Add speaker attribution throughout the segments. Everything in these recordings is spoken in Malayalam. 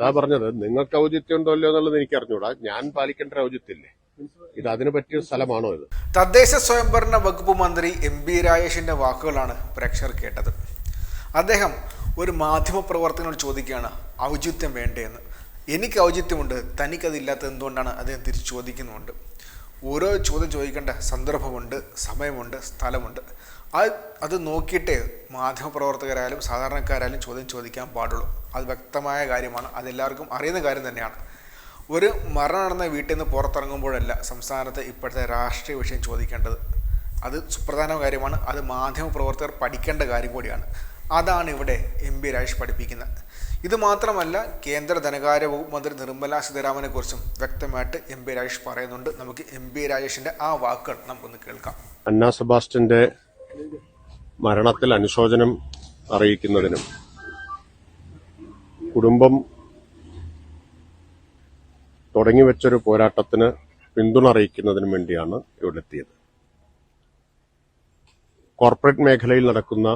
Speaker 1: അതാ പറഞ്ഞത് നിങ്ങൾക്ക് ഔചിത്യം ഉണ്ടോ എന്നുള്ളത് എനിക്ക് അറിഞ്ഞൂടാ ഞാൻ പാലിക്കേണ്ട ഔചിത്യമില്ലേ? ഇത് അതിന് പറ്റിയ സ്ഥലമാണോ ഇത്?
Speaker 2: തദ്ദേശ സ്വയംഭരണ വകുപ്പ് മന്ത്രി എം ബി രാജേഷിന്റെ വാക്കുകളാണ് പ്രേക്ഷകർ കേട്ടത്. അദ്ദേഹം ഒരു മാധ്യമ പ്രവർത്തകനോട് ചോദിക്കുകയാണ് ഔചിത്യം വേണ്ടേന്ന്. എനിക്ക് ഔചിത്യമുണ്ട് തനിക്കതില്ലാത്തത് എന്തുകൊണ്ടാണ് അദ്ദേഹം തിരിച്ചു ചോദിക്കുന്നുമുണ്ട്? ഓരോ ചോദ്യം ചോദിക്കേണ്ട സന്ദർഭമുണ്ട് സമയമുണ്ട് സ്ഥലമുണ്ട്. അത് അത് നോക്കിയിട്ടേ മാധ്യമപ്രവർത്തകരായാലും സാധാരണക്കാരായാലും ചോദ്യം ചോദിക്കാൻ പാടുള്ളൂ. അത് വ്യക്തമായ കാര്യമാണ്. അതെല്ലാവർക്കും അറിയുന്ന കാര്യം തന്നെയാണ്. ഒരു മരണം നടന്ന വീട്ടിൽ നിന്ന് പുറത്തിറങ്ങുമ്പോഴല്ല സംസ്ഥാനത്ത് ഇപ്പോഴത്തെ രാഷ്ട്രീയ വിഷയം ചോദിക്കേണ്ടത്. അത് സുപ്രധാന കാര്യമാണ്. അത് മാധ്യമപ്രവർത്തകർ പഠിക്കേണ്ട കാര്യം കൂടിയാണ്. അതാണ് ഇവിടെ എം പി രാജേഷ് പഠിപ്പിക്കുന്നത്. ഇത് മാത്രമല്ല കേന്ദ്ര ധനകാര്യ വകുപ്പ് മന്ത്രി നിർമ്മല സീതാരാമനെ കുറിച്ചും വ്യക്തമായിട്ട് എം പി രാജേഷ് പറയുന്നുണ്ട്. നമുക്ക് എം പി രാജേഷിന്റെ ആ വാക്കുകൾ നമുക്കൊന്ന് കേൾക്കാം.
Speaker 1: അന്ന സെബാസ്റ്റിന്റെ മരണത്തിൽ അനുശോചനം അറിയിക്കുന്നതിനും കുടുംബം തുടങ്ങിവെച്ചൊരു പോരാട്ടത്തിന് പിന്തുണ അറിയിക്കുന്നതിനും വേണ്ടിയാണ് ഇവിടെ എത്തിയത് കോർപ്പറേറ്റ് മേഖലയിൽ നടക്കുന്ന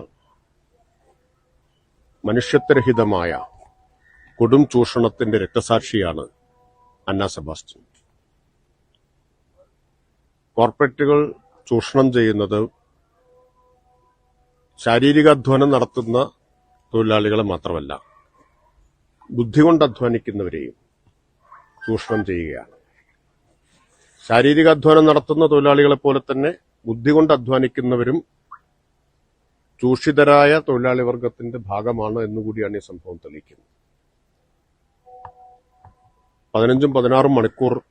Speaker 1: മനുഷ്യത്വരഹിതമായ കൊടും ചൂഷണത്തിന്റെ രക്തസാക്ഷിയാണ് അന്ന സെബാസ്റ്റ്യൻ. കോർപ്പറേറ്റുകൾ ചൂഷണം ചെയ്യുന്നത് ശാരീരിക അധ്വാനം നടത്തുന്ന തൊഴിലാളികളെ മാത്രമല്ല ബുദ്ധി കൊണ്ട് അധ്വാനിക്കുന്നവരെയും ചൂഷണം ചെയ്യുകയാണ്. ശാരീരിക അധ്വാനം നടത്തുന്ന തൊഴിലാളികളെ പോലെ തന്നെ ബുദ്ധി കൊണ്ട് അധ്വാനിക്കുന്നവരും ചൂഷിതരായ തൊഴിലാളി വർഗത്തിന്റെ ഭാഗമാണ് എന്നുകൂടിയാണ് ഈ സംഭവം തെളിയിക്കുന്നത്. പതിനഞ്ചും പതിനാറും മണിക്കൂർ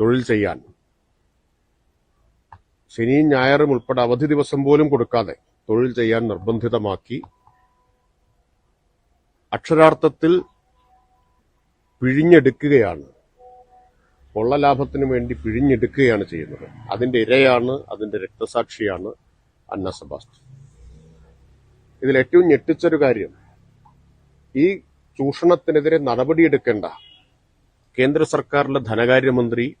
Speaker 1: തൊഴിൽ ചെയ്യാൻ. ശനിയും ഞായറും ഉൾപ്പെടെ അവധി ദിവസം പോലും കൊടുക്കാതെ തൊഴിൽ ചെയ്യാൻ നിർബന്ധിതമാക്കി. അക്ഷരാർത്ഥത്തിൽ പിഴിഞ്ഞെടുക്കുകയാണ്. കൊള്ള ലാഭത്തിന് വേണ്ടി പിഴിഞ്ഞെടുക്കുകയാണ് ചെയ്യുന്നത്. അതിന്റെ ഇരയാണ് അതിന്റെ രക്തസാക്ഷിയാണ് അന്ന സെബാസ്റ്റ്യൻ. ഇതിൽ ഏറ്റവും ഞെട്ടിച്ചൊരു കാര്യം. ഈ ചൂഷണത്തിനെതിരെ നടപടിയെടുക്കേണ്ട കേന്ദ്ര സർക്കാരിലെ ധനകാര്യമന്ത്രി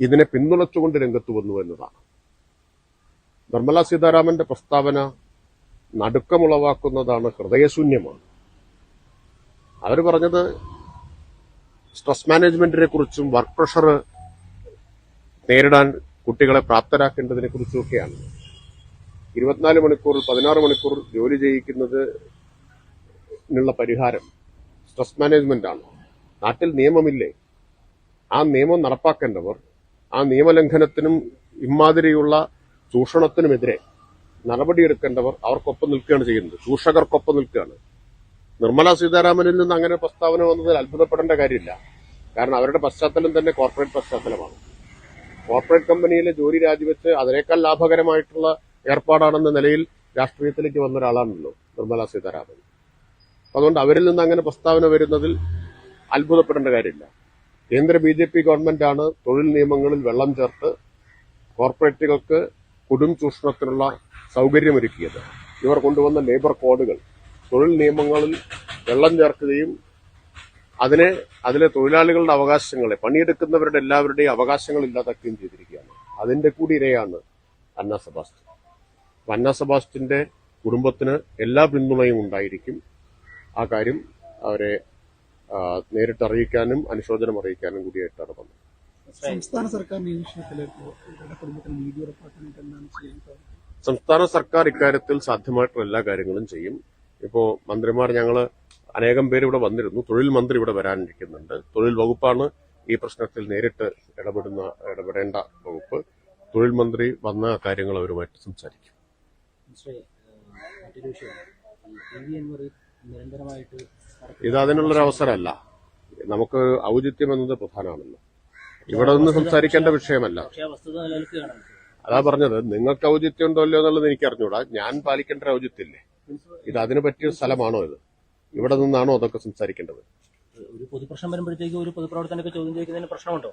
Speaker 1: ഇതിനെ പിന്തുണച്ചുകൊണ്ട് രംഗത്ത് വന്നു എന്നതാണ്. നിർമ്മല സീതാരാമന്റെ പ്രസ്താവന നടുക്കമുളവാക്കുന്നതാണ് ഹൃദയശൂന്യമാണ്. അവർ പറഞ്ഞത് സ്ട്രെസ് മാനേജ്മെന്റിനെ കുറിച്ചും വർക്ക് പ്രഷർ നേരിടാൻ കുട്ടികളെ പ്രാപ്തരാക്കേണ്ടതിനെ കുറിച്ചുമൊക്കെയാണ്. ഇരുപത്തിനാല് മണിക്കൂർ പതിനാറ് മണിക്കൂർ ജോലി ചെയ്യിക്കുന്നതിനുള്ള പരിഹാരം സ്ട്രെസ് മാനേജ്മെന്റ് ആണ്. നാട്ടിൽ നിയമമില്ലേ? ആ നിയമം നടപ്പാക്കേണ്ടവർ ആ നിയമലംഘനത്തിനും ഇമാതിരിയുള്ള ചൂഷണത്തിനുമെതിരെ നടപടിയെടുക്കേണ്ടവർ അവർക്കൊപ്പം നിൽക്കുകയാണ് ചെയ്യുന്നത്. ചൂഷകർക്കൊപ്പം നിൽക്കുകയാണ്. നിർമ്മല സീതാരാമനിൽ നിന്ന് അങ്ങനെ പ്രസ്താവന വന്നതിൽ അത്ഭുതപ്പെടേണ്ട കാര്യമില്ല. കാരണം അവരുടെ പശ്ചാത്തലം തന്നെ കോർപ്പറേറ്റ് പശ്ചാത്തലമാണ്. കോർപ്പറേറ്റ് കമ്പനിയിലെ ജോലി രാജിവെച്ച് അതിനേക്കാൾ ലാഭകരമായിട്ടുള്ള ഏർപ്പാടാണെന്ന നിലയിൽ രാഷ്ട്രീയത്തിലേക്ക് വന്ന ഒരാളാണല്ലോ നിർമ്മല സീതാരാമൻ. അതുകൊണ്ട് അവരിൽ നിന്ന് അങ്ങനെ പ്രസ്താവന വരുന്നതിൽ അത്ഭുതപ്പെടേണ്ട കാര്യമില്ല. കേന്ദ്ര ബി ജെ പി ഗവൺമെന്റാണ് തൊഴിൽ നിയമങ്ങളിൽ വെള്ളം ചേർത്ത് കോർപ്പറേറ്റുകൾക്ക് കൊടും ചൂഷണത്തിനുള്ള സൗകര്യമൊരുക്കിയത്. ഇവർ കൊണ്ടുവന്ന ലേബർ കോഡുകൾ തൊഴിൽ നിയമങ്ങളിൽ വെള്ളം ചേർക്കുകയും അതിനെ അതിലെ തൊഴിലാളികളുടെ അവകാശങ്ങളെ പണിയെടുക്കുന്നവരുടെ എല്ലാവരുടെയും അവകാശങ്ങൾ ഇല്ലാതാക്കുകയും ചെയ്തിരിക്കുകയാണ്. അതിന്റെ കൂടി ഇരയാണ് അന്ന സെബാസ്റ്റ്യൻ. അന്ന സെബാസ്റ്റ്യന്റെ കുടുംബത്തിന് എല്ലാ പിന്തുണയും ഉണ്ടായിരിക്കും. ആ കാര്യം അവരെ നേരിട്ട് അറിയിക്കാനും അനുശോചനം അറിയിക്കാനും കൂടിയായിട്ടാണ് വന്നത്.
Speaker 3: സംസ്ഥാന സർക്കാരിന് ഈ വിഷയത്തിൽ കുടുംബത്തിന് നീതി ഉറപ്പാക്കാനായിട്ട് എന്താണ് ചെയ്യാൻ
Speaker 1: സംസ്ഥാന സർക്കാർ ഇക്കാര്യത്തിൽ സാധ്യമായിട്ടുള്ള എല്ലാ കാര്യങ്ങളും ചെയ്യും. ഇപ്പോ മന്ത്രിമാർ ഞങ്ങൾ അനേകം പേര് ഇവിടെ വന്നിരുന്നു. തൊഴിൽ മന്ത്രി ഇവിടെ വരാനിരിക്കുന്നുണ്ട്. തൊഴിൽ വകുപ്പാണ് ഈ പ്രശ്നത്തിൽ നേരിട്ട് ഇടപെടുന്ന ഇടപെടേണ്ട വകുപ്പ്. തൊഴിൽ മന്ത്രി വന്ന കാര്യങ്ങൾ അവരുമായിട്ട് സംസാരിക്കും. ഇത് അതിനുള്ളൊരു അവസരമല്ല. നമുക്ക് ഔചിത്യം എന്നത് പ്രധാനമാണല്ലോ. ഇവിടെ നിന്ന് സംസാരിക്കേണ്ട വിഷയമല്ല. അതാ പറഞ്ഞത് നിങ്ങൾക്ക് ഔചിത്യം ഉണ്ടോ അല്ലയോ എന്നുള്ളത് എനിക്ക് അറിഞ്ഞൂടാ. ഞാൻ പാലിക്കേണ്ട ഒരു ഔചിത്യമില്ലേ ഇത് അതിന് പറ്റിയ സ്ഥലമാണോ ഇത്? ഇവിടെ നിന്നാണോ അതൊക്കെ സംസാരിക്കേണ്ടത്?
Speaker 4: ഒരു പൊതുപ്രശ്നം വരുമ്പോഴത്തേക്ക് ഒരു പൊതുപ്രവർത്തനമൊക്കെ ചോദ്യം ചെയ്യുന്നതിന് പ്രശ്നമുണ്ടോ?